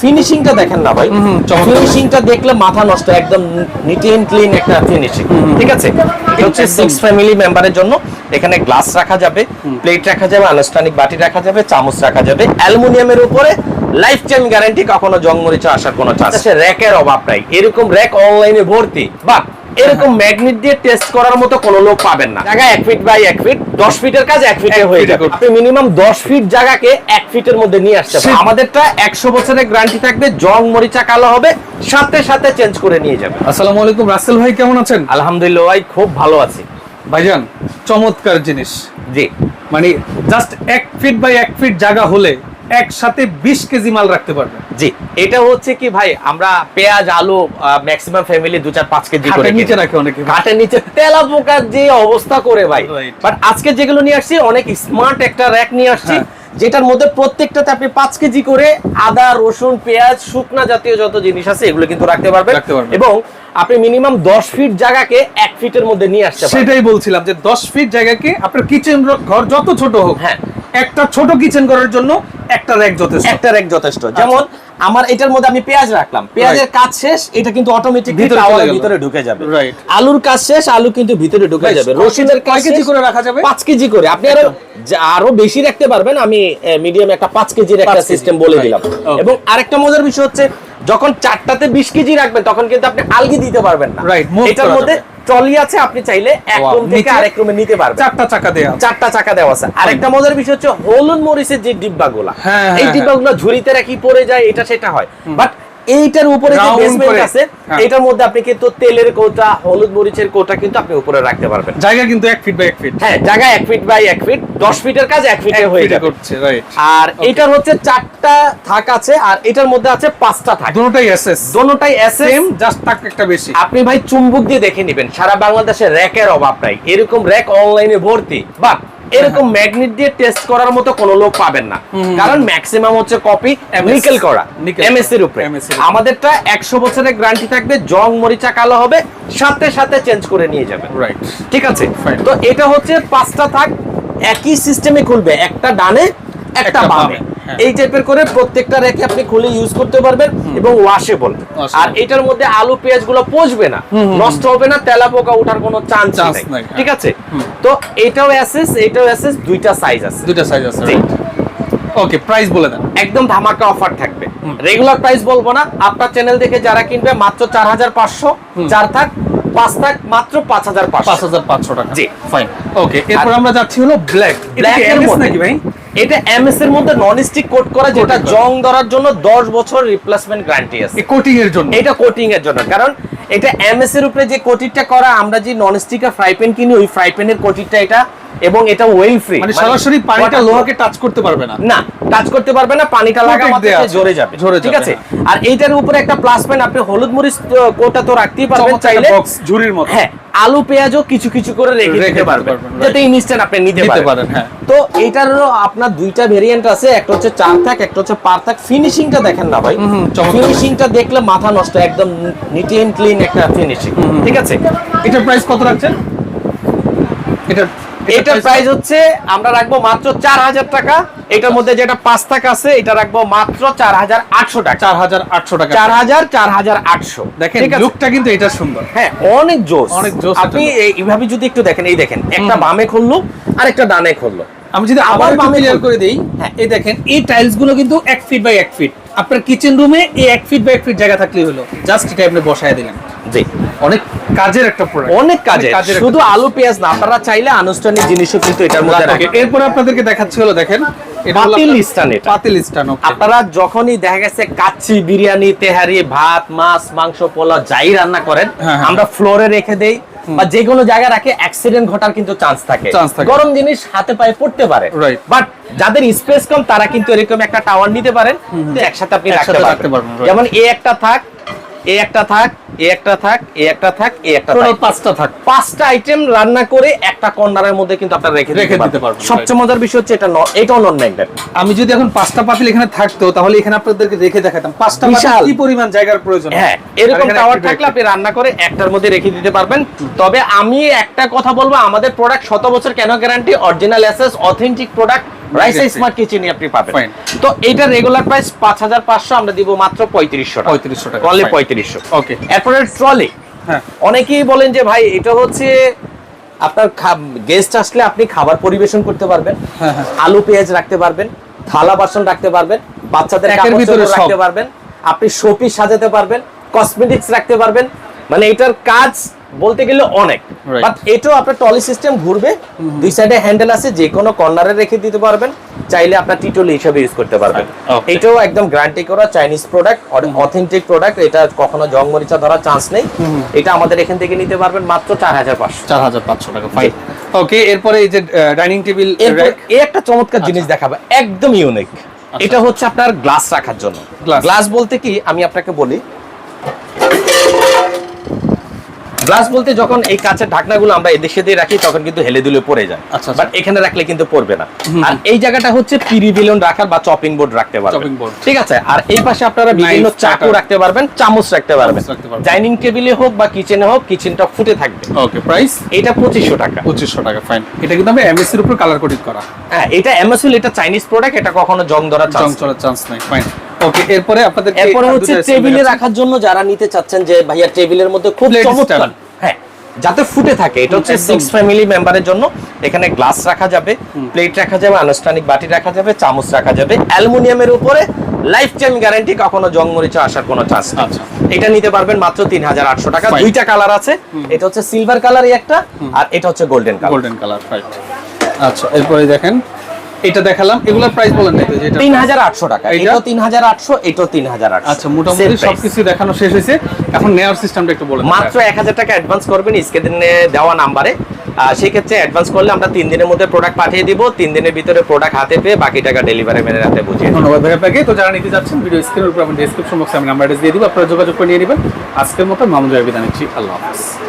ফিনিশিংটা দেখেন না ভাই। ফিনিশিংটা দেখলে মাথা নষ্ট একদম নিট এন্ড ক্লিন একটা ফিনিশিং ঠিক আছে? এটা হচ্ছে সিক্স ফ্যামিলি মেম্বারের জন্য। এখানে গ্লাস রাখা যাবে প্লেট রাখা যাবে আনুষ্ঠানিক বাটি রাখা যাবে চামচ রাখা যাবে। অ্যালুমিনিয়ামের উপরে লাইফ টাইম গ্যারান্টি কখনো জং মরিচা আসার কোনো চান্স আছে র্যাকের অভাব নাই। এরকম র্যাক অনলাইনে ভর্তি। বা এরকম ম্যাগনেট দিয়ে টেস্ট করার মতো কোনো লোক পাবেন না। জায়গা এক ফিট বাই এক ফিট দশ ফিটের কাজ এক ফিটে হয়ে যাবে। আপনি মিনিমাম দশ ফিট জায়গাকে এক ফিটের মধ্যে নিয়ে আসতে পারেন। আমাদেরটা একশো বছরের গ্যারান্টি থাকবে জং মরিচা কালো হবে সাথে সাথে চেঞ্জ করে নিয়ে যাবে। আসসালামু আলাইকুম রাসেল ভাই কেমন আছেন? আলহামদুলিল্লাহ ভাই খুব ভালো আছি। ভাইজান চমৎকার জিনিস। জি। মানে জাস্ট এক ফিট বাই এক ফিট জায়গা হলে একসাথে বিশ কেজি মাল রাখতে পারবে জি। এটা হচ্ছে কি ভাই আমরা পেঁয়াজ আলু ম্যাক্সিমাম ফ্যামিলি দু চার পাঁচ কেজি করে নিচে রাখে অনেকে নিচে তেলা পোকার যে অবস্থা করে ভাই। বাট আজকে যেগুলো নিয়ে আসছি অনেক স্মার্ট একটা র্যাক নিয়ে আসছি হ্যাঁ। যেটার মধ্যে প্রত্যেকটাতে আপনি পাঁচ কেজি করে আদা রসুন পেঁয়াজ শুকনা জাতীয় যত জিনিস আছে এগুলো কিন্তু রাখতে পারবেন। এবং আপনি মিনিমাম দশ ফিট জায়গাকে এক ফিটের মধ্যে নিয়ে আসতে পারবেন। সেটাই বলছিলাম যে দশ ফিট জায়গাকে আপনার কিচেন ঘর যত ছোট হোক হ্যাঁ। একটা ছোট কিচেন করার জন্য একটা র্যাক যথেষ্ট। একটা র্যাক যথেষ্ট। যেমন আমার এটার মধ্যে আমি পেঁয়াজ রাখলাম। পেঁয়াজের কাজ শেষ এটা কিন্তু অটোমেটিক ভিতরে চলে ভিতরে ঢুকে যাবে. আলুর কাজ শেষ আলু কিন্তু ভিতরে ঢুকে যাবে। রসুনের কাজ? কেজি করে রাখা যাবে? পাঁচ কেজি করে। আপনি আরও আরও বেশি রাখতে পারবেন আমি মিডিয়াম একটা পাঁচ কেজির একটা সিস্টেম বলে দিলাম. এবং আরেকটা মজার বিষয় হচ্ছে যখন চারটাতে বিশ কেজি রাখবেন তখন কিন্তু আপনি আলগি দিতে পারবেন না। এটার মধ্যে। ট্রলি আছে আপনি চাইলে এক রুম থেকে আরেক রুমে নিতে পারবেন। চারটা চাকা দেওয়া চারটা চাকা দেওয়া আছে। আরেকটা মজার বিষয় হচ্ছে হলুন মরিচের যে ডিব্বাগুলা হ্যাঁ, এই হ্যাঁ, ডিব্বাগুলো ঝুড়িতে রাখি পড়ে যায় এটা সেটা হয়। বাট এইটার উপরে যে বেসমেন্ট আছে হ্যাঁ। এটার মধ্যে আপনি কিন্তু তেলের কোটা হলুদ মরিচের কোটা কিন্তু আপনি উপরে রাখতে পারবেন। জায়গা কিন্তু এক ফিট বাই এক ফিট হ্যাঁ জায়গা এক ফিট বাই এক ফিট দশ ফিটের কাজ এক ফিটে হয়ে যাবে। করছে রাইট আর এটার হচ্ছে চারটা থাক আছে আর এটার মধ্যে আছে পাঁচটা থাক। দুটোটাই এসএস দোনোটাই এসএস সেম জাস্ট থাক একটা বেশি। আপনি ভাই চুম্বক দিয়ে দেখে নেবেন সারা বাংলাদেশে র্যাকের অভাব নাই। এরকম র্যাক অনলাইনে ভর্তি বা এরকম ম্যাগনেট দিয়ে টেস্ট করার মতো কোনো লোক পাবেন না। কারণ ম্যাক্সিমাম হচ্ছে কপি নিকেল করা এমএস এর উপরে। আমাদেরটা একশো বছরের গ্যারান্টি থাকবে জং মরিচা কালো হবে সাথে সাথে চেঞ্জ করে নিয়ে যাবেন রাইট ঠিক আছে. তো এটা হচ্ছে পাঁচটা থাক একই সিস্টেমে খুলবে একটা ডানে একটা বামে। এই টাইপের করে প্রত্যেকটা রেখে আপনি খুলে ইউজ করতে পারবেন এবং ওয়াশেবল. আর এটার মধ্যে আলু পেঁয়াজগুলো পচবে না। নষ্ট হবে না তেলা পোকা ওঠার কোনো চান্স নাই, হ্যাঁ। ঠিক আছে? তো এটাও অ্যাসেস এটাও অ্যাসেস দুইটা সাইজ আছে। দুটো সাইজ আছে ওকে প্রাইস বলে দেন। একদম ধামাকা অফার থাকবে। রেগুলার প্রাইস বলব না আপনার চ্যানেল দেখে যারা কিনবে মাত্র চার হাজার পাঁচশো। চার থাক পাঁচ থাক মাত্র পাঁচ হাজার পাঁচ হাজার পাঁচশো টাকা। জি। ফাইন ওকে এরপর আমরা যাচ্ছি হলো ব্ল্যাক ব্ল্যাক এর মধ্যে। নাকি ভাই? এটা এমএস এর মধ্যে নন স্টিক কোট করা যেটা জং ধরার জন্য 10 বছর রিপ্লেসমেন্ট গ্যারান্টি আছে। কোটিং এর জন্য? এটা কোটিং এর জন্য। কারণ এটা এমএস এর উপরে যে কোটিংটা করা আমরা যে নন স্টিকার ফ্রাই প্যান কিনি ওই ফ্রাই প্যানের কোটিংটা এটা এবং এটা ওয়েল ফ্রি মানে সরাসরি পানিটা লোহাকে টাচ করতে পারবে না। না টাচ করতে পারবে না পানিটা লাগা Protect দেয়া মাত্র ঝরে যাবে। ঝরে ঠিক আছে? হ্যাঁ। আর এইটার উপরে একটা প্লাস পয়েন্ট আপনি হলুদ মরিচ কোটা তো রাখতেই পারবেন চাইলে। বক্স ঝুরির মতো। হ্যাঁ আলু পেঁয়াজও কিছু কিছু করে রেখে দিতে পারবেন. যাতে ইনস্ট্যান্ট আপনি নিতে পারেন। হ্যাঁ। তো এইটারও আপনার দুইটা ভেরিয়েন্ট আছে একটা হচ্ছে চার থাক একটা হচ্ছে পার থাক। ফিনিশিংটা দেখেন না ভাই। ফিনিশিংটা দেখলে মাথা নষ্ট একদম নিট এন্ড ক্লিন একটা ফিনিশিং ঠিক আছে? এটার প্রাইস কত রাখছেন? এটা এটার প্রাইস হচ্ছে আমরা রাখব মাত্র চার হাজার টাকা। এটার মধ্যে যেটা পাঁচ থাক আছে এটা রাখব মাত্র চার হাজার আটশো টাকা। চার হাজার আটশো টাকা চার হাজার চার হাজার আটশো। দেখেন লুকটা কিন্তু এটা সুন্দর। হ্যাঁ অনেক জোস। অনেক জোস আপনি এইভাবে যদি একটু দেখেন এই দেখেন একটা বামে খুললো আর একটা ডানে খুললো। আমি যদি আবার ক্লিয়ার করে দেই হ্যাঁ। এই দেখেন এই টাইলসগুলো কিন্তু এক ফিট বাই এক ফিট আপনার কিচেন রুমে এই এক ফিট বাই এক ফিট জায়গা থাকলেই হলো। জাস্ট এটা আপনি বসায় দিলেন। জি। অনেক কাজের একটা প্রোডাক্ট অনেক কাজের। শুধু আলু পেঁয়াজ না আপনারা চাইলে আনুষ্ঠানিক জিনিসও কিন্তু এটার মধ্যে রাখেন এরপর আপনাদেরকে দেখাচ্ছি হলো দেখেন এটা পাতিল স্টান এটা। পাতিল স্টান আপনারা যখনই দেখা গেছে কাচ্চি বিরিয়ানি তেহারি ভাত মাছ মাংস পোলাও যাই রান্না করেন হ্যাঁ, হ্যাঁ। আমরা ফ্লোরে রেখে দেই। বা যে কোনো জায়গায় রাখে অ্যাক্সিডেন্ট ঘটার কিন্তু চান্স থাকে। গরম জিনিস হাতে পায়ে পড়তে পারে। বাট যাদের স্পেস কম তারা কিন্তু এরকম একটা টাওয়ার নিতে পারেন একসাথে আপনি রাখতে পারবেন, যেমন এ একটা থাক এ একটা থাক এ একটা থাক এ একটা থাক এ একটা থাক। পাঁচটা থাক। পাঁচটা আইটেম রান্না করে একটা কর্নারের মধ্যে কিন্তু আপনারা রেখে রেখে দিতে দিতে পারবেন। পারবেন, সবচেয়ে মজার বিষয় হচ্ছে এটা এটাও নন ম্যাগনেট আমি যদি এখন পাঁচটা পাতিল এখানে থাকতো তাহলে এখানে আপনাদেরকে রেখে দেখাতাম। পাঁচটা বিশাল। কি পরিমাণ জায়গার প্রয়োজন? হ্যাঁ এরকম টাওয়ার থাকলে আপনি রান্না করে একটার মধ্যে রেখে দিতে পারবেন। তবে আমি একটা কথা বলব আমাদের প্রোডাক্ট শত বছর কেন গ্যারান্টি অরিজিনাল অ্যাসেস অথেন্টিক প্রোডাক্ট রাইস স্মার্ট কিচেনই আপনি পাবেন। তো এইটার রেগুলার প্রাইস পাঁচ হাজার পাঁচশো আমরা দিব মাত্র পঁয়ত্রিশশো টাকা। 3500 টাকা, অনলি fine. ওকে এরপরে ট্রলি হ্যাঁ। অনেকেই বলেন যে ভাই এটা হচ্ছে আপনার গেস্ট আসলে আপনি খাবার পরিবেশন করতে পারবেন হ্যাঁ, হ্যাঁ। আলু পেঁয়াজ রাখতে পারবেন থালা বাসন রাখতে পারবেন বাচ্চাদের কাপড়। রাখতে পারবেন আপনি শোপিস সাজাতে পারবেন কসমেটিক্স রাখতে পারবেন। মানে এটার কাজ বলতে গেলে অনেক। বাট এটাও আপনার টলি সিস্টেম ঘুরবে। দুই সাইডে হ্যান্ডেল আছে যে কোনো কর্নারে রেখে দিতে পারবেন। চাইলে আপনার টিটলি হিসেবে ইউজ করতে পারবেন। Okay. এটাও একদম গ্যারান্টি করা চাইনিজ প্রোডাক্ট অথেন্টিক প্রোডাক্ট এটা কখনো জং মরিচা ধরার চান্স নেই। এটা আমাদের এখান থেকে নিতে পারবেন মাত্র চার হাজার পাঁচশো চার হাজার পাঁচশো টাকা ফাইন ওকে এরপরে এই যে ডাইনিং টেবিল এই একটা চমৎকার জিনিস দেখাবো একদম ইউনিক এটা হচ্ছে আপনার গ্লাস রাখার জন্য। গ্লাস বলতে কি আমি আপনাকে বলি গ্লাস বলতে যখন এই কাঁচের ঢাকনাগুলো আমরা এদেশে দিয়ে রাখি তখন কিন্তু হেলে দুলে পড়ে যায়। আচ্ছা, আচ্ছা। বাট এখানে রাখলে কিন্তু পড়বে না। আর এই জায়গাটা হচ্ছে পিরি বেলুন রাখার বা চপিং বোর্ড রাখতে পারবেন. ঠিক আছে? আর এই পাশে আপনারা বিভিন্ন চাকু রাখতে পারবেন চামচ রাখতে পারবেন। ডাইনিং টেবিলে হোক বা কিচেনে হোক কিচেনটা ফুটে থাকবে। ওকে প্রাইস এটা পঁচিশশো টাকা। পঁচিশশো টাকা ফাইন এটা কিন্তু আমি এর উপর কালার কোডিং করা। হ্যাঁ এটা এমএসএল এটা চাইনিজ প্রোডাক্ট এটা কখনো জং ধরার জং চান্স চান্স নাই ফাইন ওকে এরপরে আপনাদের এরপরে হচ্ছে টেবিলে রাখার জন্য যারা নিতে চাচ্ছেন যে ভাইয়া টেবিলের মধ্যে খুব চমৎকার। হ্যাঁ যাতে ফুটে থাকে এটা হচ্ছে সিক্স ফ্যামিলি মেম্বারের জন্য। এখানে গ্লাস রাখা যাবে প্লেট রাখা যাবে আনুষ্ঠানিক বাটি রাখা যাবে চামচ রাখা যাবে। অ্যালুমিনিয়ামের উপরে লাইফ টাইম গ্যারান্টি কখনো জং মরিচা আসার কোনো চান্স নেই। আচ্ছা। এটা নিতে পারবেন মাত্র তিন হাজার আটশো টাকা। দুইটা কালার আছে। এটা হচ্ছে সিলভার কালারই একটা আর এটা হচ্ছে golden colour golden colour right আচ্ছা এরপরে দেখেন। এটা দেখালাম এগুলার প্রাইস বলেন না তো যেটা তিন হাজার আটশো টাকা। হাজার আটশো তিন হাজার আচ্ছা মোটামুটি সবকিছু দেখানো শেষ হয়েছে। এখন নেওয়ার সিস্টেমটা একটু বলেন। মাত্র এক হাজার টাকা অ্যাডভান্স করবেন স্ক্রিনে দেওয়া নাম্বারে। সেই ক্ষেত্রে অ্যাডভান্স করলে আমরা তিন দিনের মধ্যে প্রোডাক্ট পাঠিয়ে দিব তিন দিনের ভিতরে প্রোডাক্ট হাতে পেয়ে বাকি টাকা ডেলিভারি ম্যানের হাতে বুঝিয়ে। ধন্যবাদ ভাই আপনাকে। তো যারা নিতে যাচ্ছেন ভিডিও স্ক্রিনের উপর আমি ডেসক্রিপশন বক্সে আমি নাম্বার দিয়ে দিব আপনারা যোগাযোগ করে নিয়ে নেবেন। আজকের মতো মামুন জয় বিদায় নিচ্ছি। আল্লাহ হাফিজ।